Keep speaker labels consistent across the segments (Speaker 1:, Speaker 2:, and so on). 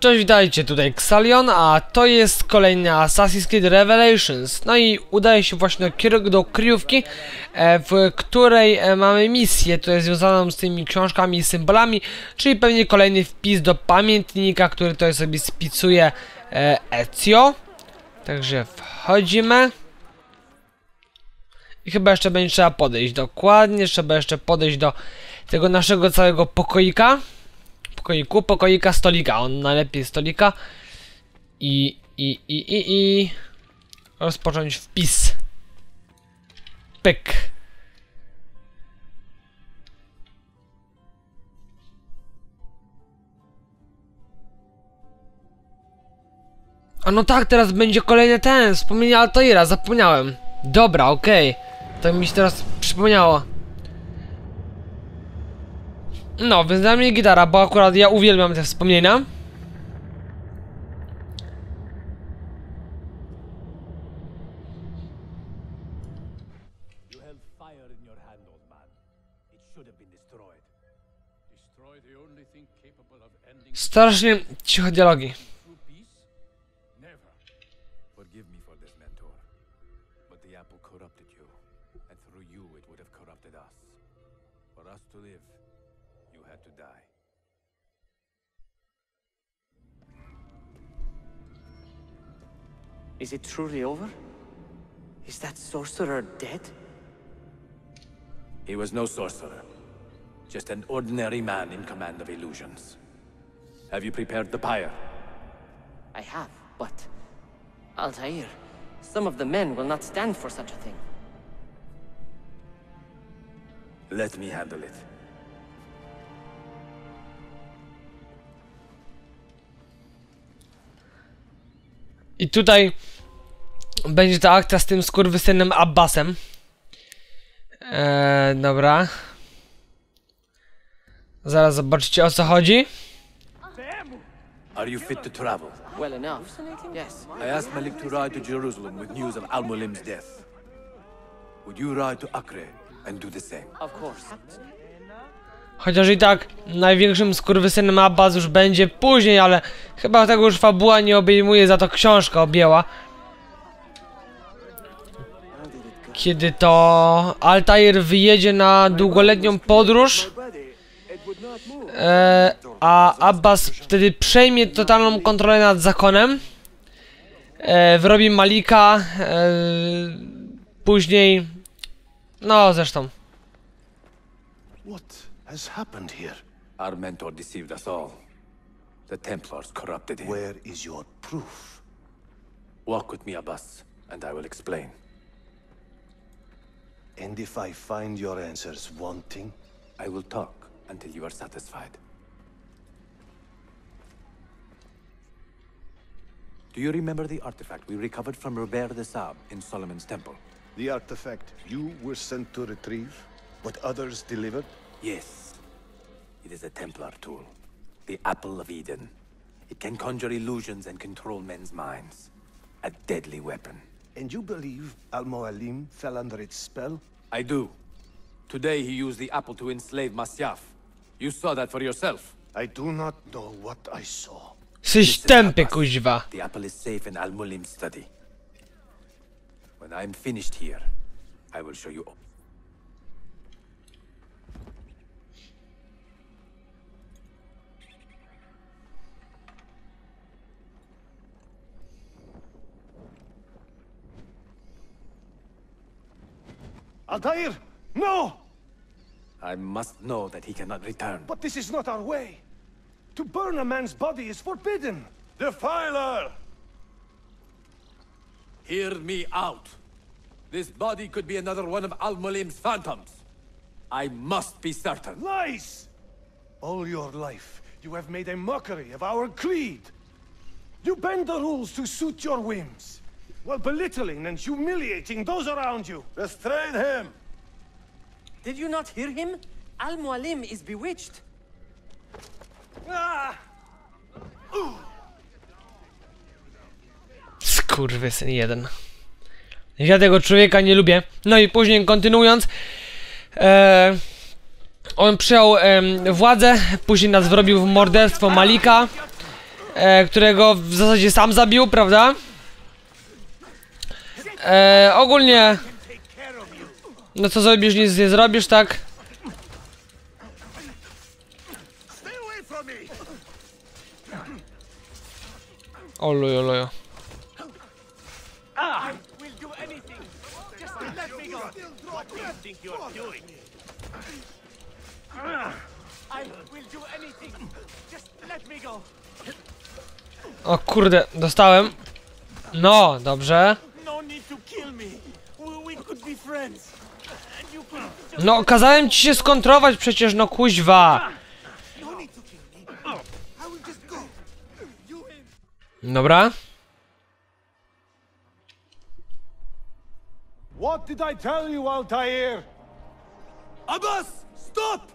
Speaker 1: Cześć, witajcie, tutaj Xalion, a to jest kolejny Assassin's Creed Revelations. No i udaje się właśnie do, do kryjówki, e, w której e, mamy misję, to jest związaną z tymi książkami i symbolami, czyli pewnie kolejny wpis do pamiętnika, który tutaj sobie spicuje e, Ezio. Także wchodzimy. I chyba jeszcze będzie trzeba podejść, dokładnie, trzeba jeszcze podejść do tego naszego całego pokoika pokoiku, pokoika, stolika. On najlepiej stolika. I, i, i, i, i... Rozpocząć wpis. Pyk. A no tak, teraz będzie kolejny ten, wspomnienie Altaira, zapomniałem. Dobra, okej. Okay. To mi się teraz przypomniało. No, więc dla mnie gitara, bo akurat ja uwielbiam te wspomnienia. Strasznie cicho dialogi.
Speaker 2: Is it truly over? Is that sorcerer dead?
Speaker 3: He was no sorcerer. Just an ordinary man in command of illusions. Have you prepared the pyre?
Speaker 2: I have, but... Altair, some of the men will not stand for such a thing.
Speaker 3: Let me handle it.
Speaker 1: I tutaj będzie ta akcja z tym skurwysynem Abbasem. Eee, dobra. Zaraz zobaczycie o co chodzi.
Speaker 3: Are you fit to travel?
Speaker 2: Well enough. Yes.
Speaker 3: I asked Malik to ride to Jerusalem with news of Al-Mulim's death. Would you ride to Acre and do the same?
Speaker 2: Of course.
Speaker 1: Chociaż i tak największym skurwysynem Abbas już będzie później, ale chyba tego już fabuła nie obejmuje, za to książka objęła. Kiedy to Altair wyjedzie na długoletnią podróż, e, a Abbas wtedy przejmie totalną kontrolę nad zakonem, e, wyrobi Malika, e, później, no zresztą.
Speaker 3: What? has happened here? Our mentor deceived us all. The Templars corrupted him.
Speaker 4: Where is your proof?
Speaker 3: Walk with me, Abbas, and I will explain.
Speaker 4: And if I find your answers wanting?
Speaker 3: I will talk until you are satisfied. Do you remember the artifact we recovered from Robert de Sab in Solomon's temple?
Speaker 4: The artifact you were sent to retrieve, but others delivered?
Speaker 3: Yes. It is a Templar tool. The Apple of Eden. It can conjure illusions and control men's minds. A deadly weapon.
Speaker 4: And you believe Al-Mualim fell under its spell?
Speaker 3: I do. Today he used the apple to enslave Masyaf. You saw that for yourself.
Speaker 4: I do not know what I saw.
Speaker 1: Systempy, kuźwa.
Speaker 3: The apple is safe in Al-Mulim's study. When I'm finished here, I will show you
Speaker 4: Altair! No!
Speaker 3: I must know that he cannot return.
Speaker 4: But this is not our way. To burn a man's body is forbidden.
Speaker 3: Defiler! Hear me out. This body could be another one of Al-Mulim's phantoms. I must be certain.
Speaker 4: Lies! All your life, you have made a mockery of our creed. You bend the rules to suit your whims while belittling and humiliating those around you.
Speaker 3: Restrain him!
Speaker 2: Did you not hear him? Al-Mualim is bewitched.
Speaker 1: Ah! Skurwysyn jeden. Ja tego człowieka nie lubię. No i później kontynuując, e, on przyjął e, władzę, później nas wrobił w morderstwo Malika. e, którego w zasadzie sam zabił, prawda? E, ogólnie... No co zrobisz, nic nie zrobisz, tak? Oluj, oluj. O kurde, dostałem. No, dobrze.
Speaker 5: No,
Speaker 1: kazałem ci się skontrować przecież, no kuźwa.
Speaker 5: no.
Speaker 1: Dobra.
Speaker 4: What did I tell you, Altair?
Speaker 3: Abbas! Stop!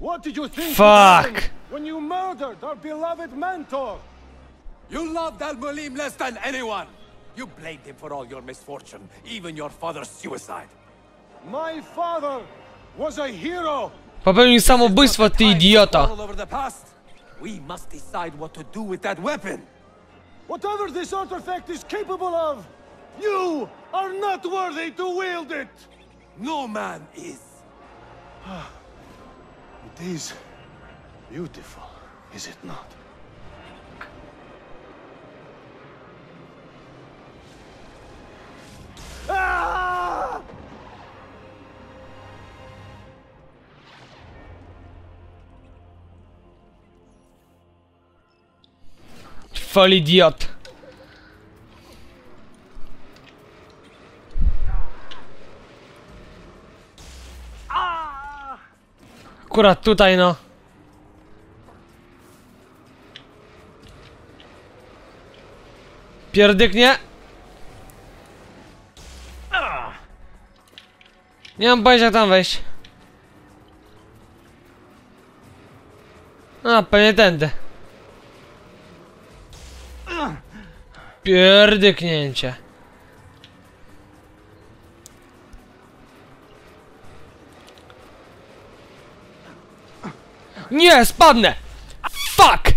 Speaker 4: What did you think?
Speaker 1: Fuck.
Speaker 4: When you murdered our beloved mentor.
Speaker 3: You loved Al Mulim less than anyone! You blamed him for all your misfortune, even your father's suicide.
Speaker 4: My father was a hero.
Speaker 1: Popełnił samobójstwo, ty
Speaker 3: Time to
Speaker 1: idioto.
Speaker 3: quarrel over the past. We must decide what to do with that weapon.
Speaker 4: Whatever this artifact is capable of, you are not worthy to wield it.
Speaker 3: No man is.
Speaker 4: It is beautiful, is it not?
Speaker 1: Fol idiot. Akurat tutaj, no. Pierdyknie. Nie mam pojęcia tam wejść. A, pewnie tędy. Pierdyknięcie. Nie, spadnę! Fuck!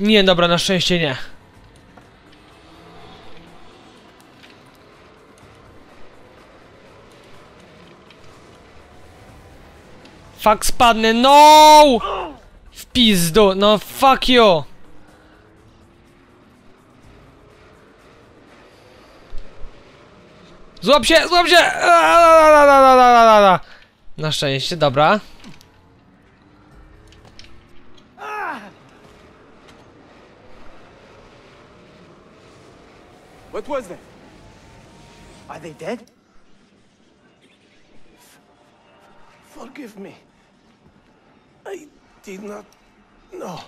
Speaker 1: Nie, dobra, na szczęście nie. Fuck, spadnę, no! W pizdu, no fuck you! Złap się, złap się! Na szczęście, dobra.
Speaker 3: What was that? Are they dead?
Speaker 4: Forgive me. I did not know.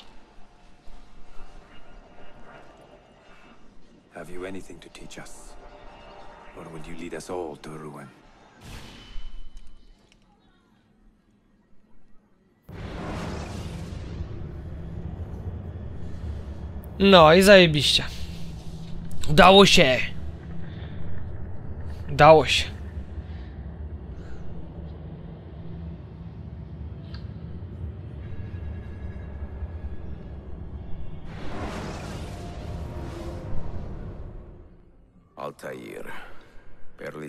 Speaker 3: Have you anything to teach us? Or will you lead us all to ruin?
Speaker 1: No i zajebiście. Udało się. Udało się.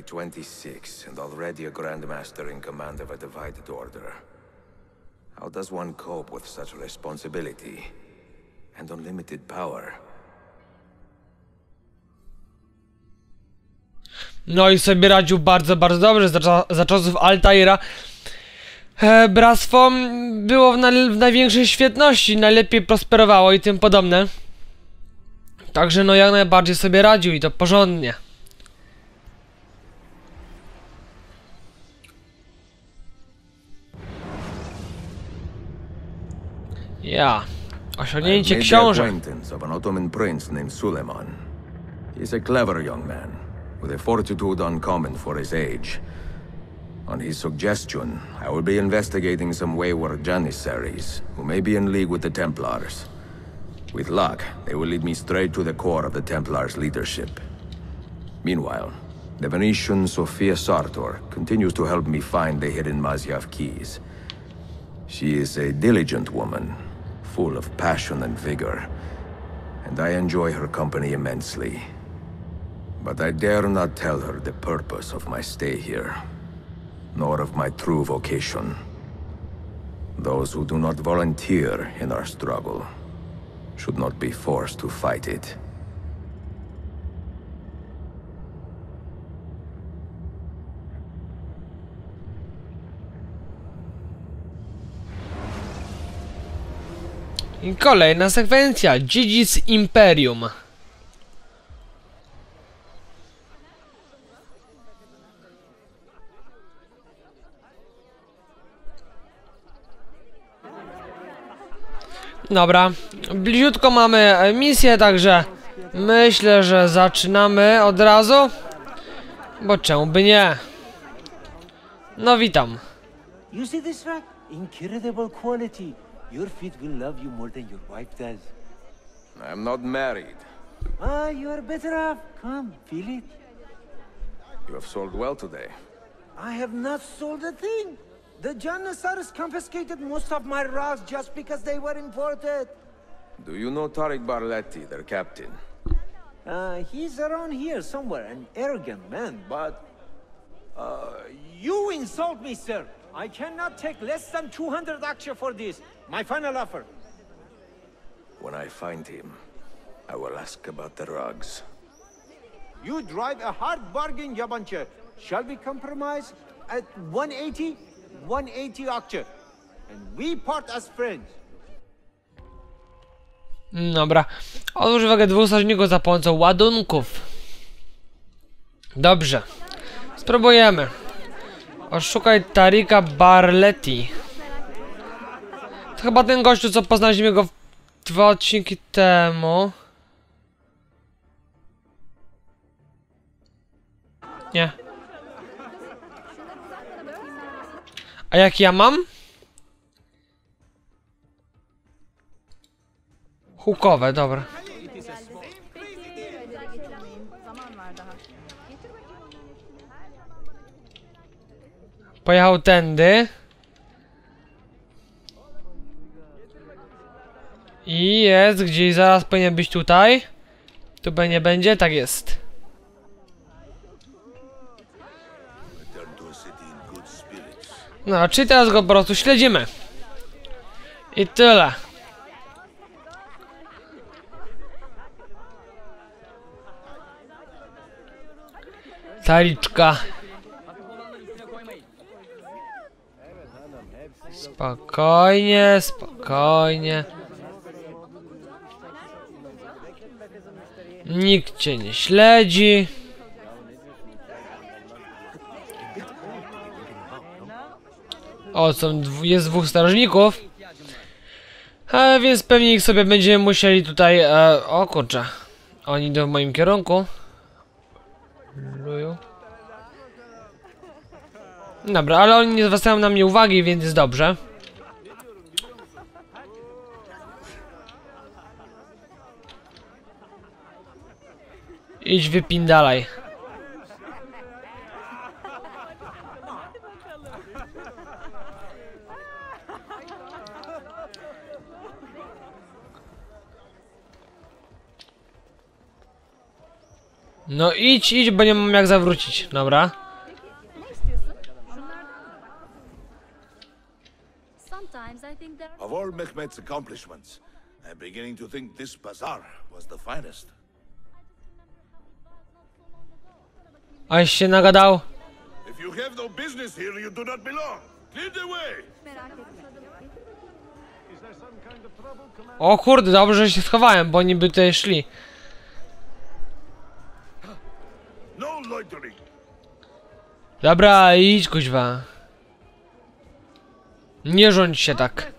Speaker 6: 26 and already a Grandmaster in command of a divided order. How does one cope with such responsibility and unlimited power?
Speaker 1: No i sobie radził bardzo, bardzo dobrze za, za czasów Altaira. E, bractwo było w, na, w największej świetności, najlepiej prosperowało i tym podobne. Także no jak najbardziej sobie radził i to porządnie. Ja. Osiągnięcie
Speaker 6: I've the
Speaker 1: książek.
Speaker 6: acquaintance of an Ottoman prince named Suleiman. He's a clever young man, with a fortitude uncommon for his age. On his suggestion, I will be investigating some wayward Janissaries, who may be in league with the Templars. With luck, they will lead me straight to the core of the Templars' leadership. Meanwhile, the Venetian Sophia Sartor continues to help me find the hidden Mazyav keys. She is a diligent woman, full of passion and vigor. and I enjoy her company immensely. But I dare not tell her the purpose of my stay here, nor of my true vocation. Those who do not volunteer in our struggle should not be forced to fight it.
Speaker 1: I kolejna sekwencja. Dziedzic Imperium. Dobra, bliziutko mamy misję, także myślę, że zaczynamy od razu. Bo czemu by nie? No witam.
Speaker 7: You see? Incredible quality. Your feet will love you more than your wife does.
Speaker 6: I'm not married.
Speaker 7: Ah, you are better off. Come, feel it.
Speaker 6: You have sold well today.
Speaker 7: I have not sold a thing. The Janissaries confiscated most of my rocks just because they were imported.
Speaker 6: Do you know Tariq Barletti, their captain?
Speaker 7: Uh, he's around here somewhere, an arrogant man, but... Uh, you insult me, sir. I cannot take less than 200 aksha for this. My final offer.
Speaker 6: When I find him, I will ask about the rugs.
Speaker 7: You drive a hard bargain, Yabanche. Shall we compromise at 180? 180 aksha. And we part as friends.
Speaker 1: Mm, dobra. Odłóż uwagę dwóch strażników za pomocą ładunków. Dobrze. Spróbujemy. Oszukaj Tarika Barletti. To chyba ten gościu, co poznaliśmy go dwa odcinki temu. Nie. A jak ja mam? Hukowe, dobra. Pojechał tędy. I jest gdzieś, zaraz powinien być tutaj. Tu nie będzie, tak jest. No, czyli teraz go po prostu śledzimy. I tyle. Taliczka. Spokojnie, spokojnie. Nikt cię nie śledzi. O, są dwu, jest dwóch strażników. E, więc pewnie ich sobie będziemy musieli tutaj... E, o kurczę. Oni idą w moim kierunku. Luju. Dobra, ale oni nie zwracają na mnie uwagi, więc jest dobrze. Idź wypindalaj. No idź, idź, bo nie mam jak zawrócić. Dobra.
Speaker 8: Sometimes I think there are
Speaker 9: Mehmet's accomplishments, I'm beginning to think this bazaar was the finest.
Speaker 1: Aś się nagadał.
Speaker 9: If you have no business here, you do not belong. Clear the way!
Speaker 1: O kurde, dobrze, że się schowałem, bo oni by tutaj szli.
Speaker 9: No.
Speaker 1: Dobra, idź kuźwa. Nie rządź się tak.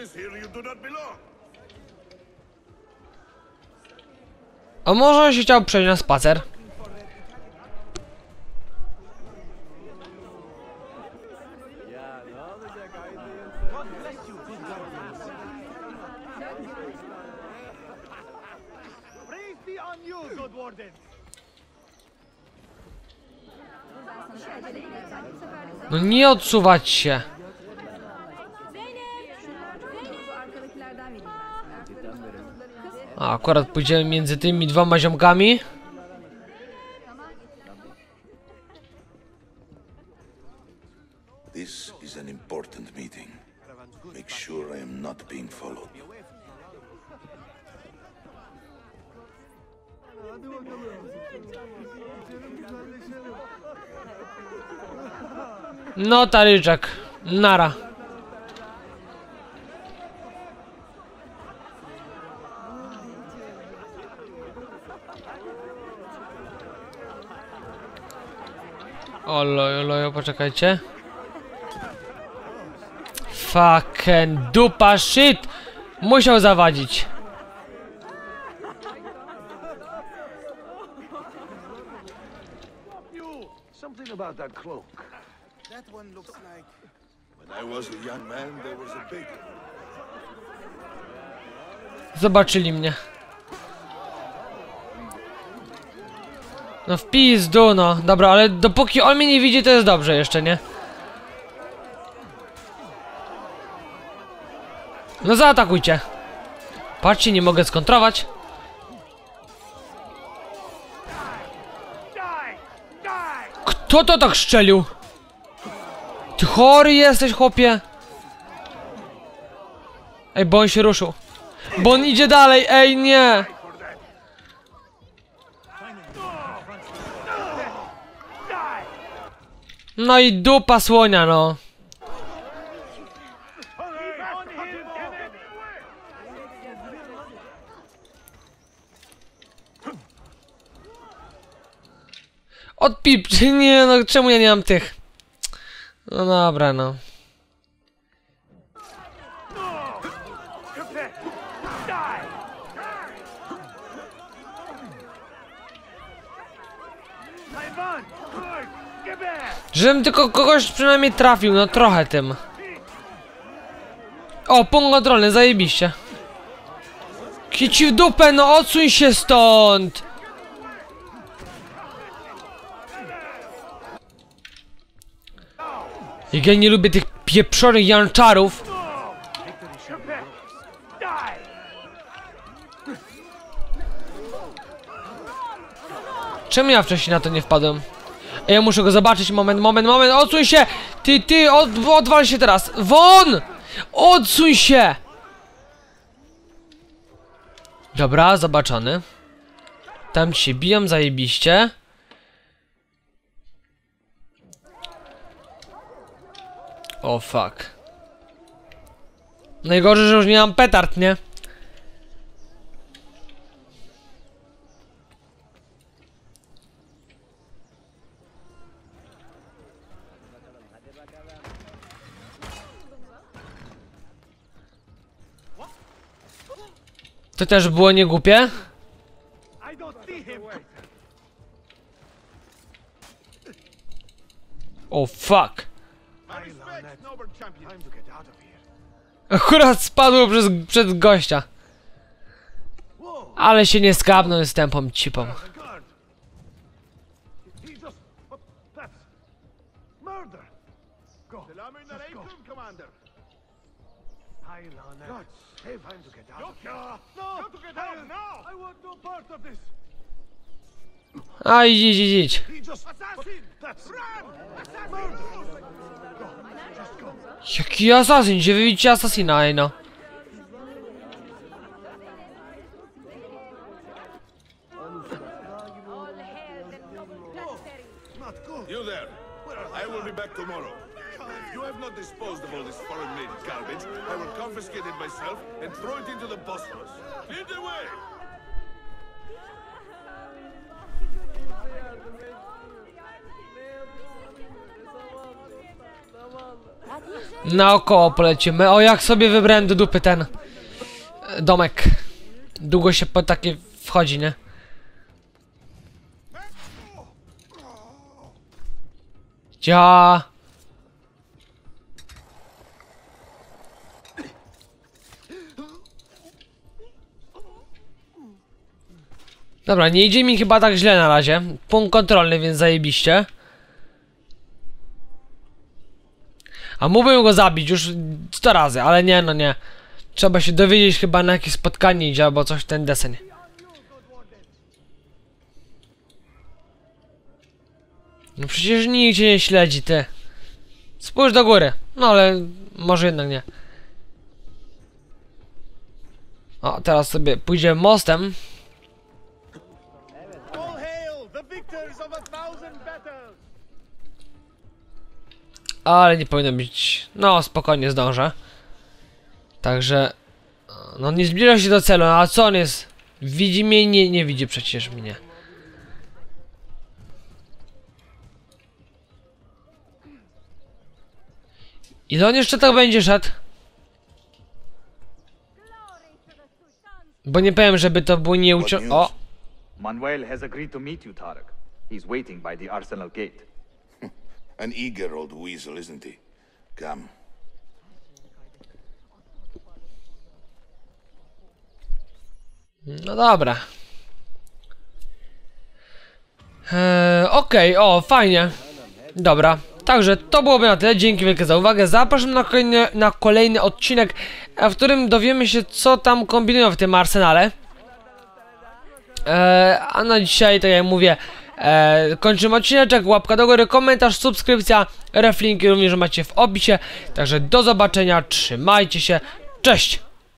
Speaker 9: Business here, you do not belong.
Speaker 1: A może się chciał przejść na spacer? No nie odsuwać się. A, akurat pójdziemy między tymi dwoma ziomkami.
Speaker 9: This is an important meeting. Make sure I am not being followed.
Speaker 1: No, Taryczek. Nara. Olojo, olojo, poczekajcie. Fucking dupa shit! Musiał zawadzić.
Speaker 4: You, something about that cloak.
Speaker 5: That one looks like.
Speaker 9: When I was a young man, there was a baker.
Speaker 1: Zobaczyli mnie. No w pizdu, no. Dobra, ale dopóki on mnie nie widzi, to jest dobrze jeszcze, nie? No zaatakujcie. Patrzcie, nie mogę skontrować. Kto to tak szczelił? Ty chory jesteś, chłopie. Ej, bo on się ruszył. Bo on idzie dalej, ej nie! No i dupa słonia, no. Odpip, nie no, czemu ja nie mam tych? No dobra, no. Żebym tylko kogoś przynajmniej trafił, no trochę tym. O, punkt kontrolny, zajebiście. Kici w dupę, no odsuń się stąd! Ja nie lubię tych pieprzonych janczarów. Czemu ja wcześniej na to nie wpadłem? Ja muszę go zobaczyć, moment, moment, moment, odsuń się! Ty, ty, od, odwal się teraz! Won! Odsuń się! Dobra, zobaczony. Tam się biją zajebiście. O fuck. Najgorzej, że już nie mam petard, nie? To też było niegłupie. O fuck.
Speaker 4: Of here.
Speaker 1: Akurat spadło przez, przed gościa. Ale się nie skapnął z tempą cipą.
Speaker 4: Ai, gente,
Speaker 1: Jaki é assassino?
Speaker 4: Devia te
Speaker 9: assassinar, não. I will confiscate it myself and throw it into the Bosphorus. Lead the way!
Speaker 1: Naokoło polecimy. O, jak sobie wybrałem do dupy ten e, domek. Długo się po takie wchodzi, nie? Ja. Dobra, nie idzie mi chyba tak źle na razie. Punkt kontrolny, więc zajebiście. A mógłbym go zabić już 100 razy, ale nie, no nie. Trzeba się dowiedzieć chyba na jakieś spotkanie idzie albo coś w ten deseń. No przecież nikt cię nie śledzi, ty. Spójrz do góry. No ale może jednak nie. O, teraz sobie pójdziemy mostem. Ale nie powinno być. No, spokojnie zdążę. Także. No, nie zbliża się do celu. A co on jest? Widzi mnie? Nie, nie widzi przecież mnie. Ile on jeszcze tak będzie szedł? Bo nie powiem, żeby to było nie ucio... O!
Speaker 10: Manuel has agreed to meet you, Tarek. He's waiting by the Arsenal gate.
Speaker 9: An eager old weasel, isn't he? Come.
Speaker 1: No dobra. Eee, Okej, o, fajnie. Dobra. Także to byłoby na tyle. Dzięki wielkie za uwagę. Zapraszam na kolejny, na kolejny odcinek, w którym dowiemy się, co tam kombinują w tym arsenale. Eee, a na dzisiaj, tak jak mówię, eee, kończymy odcineczek. Łapka do góry, komentarz, subskrypcja. Reflinki również macie w opisie. Także do zobaczenia. Trzymajcie się. Cześć!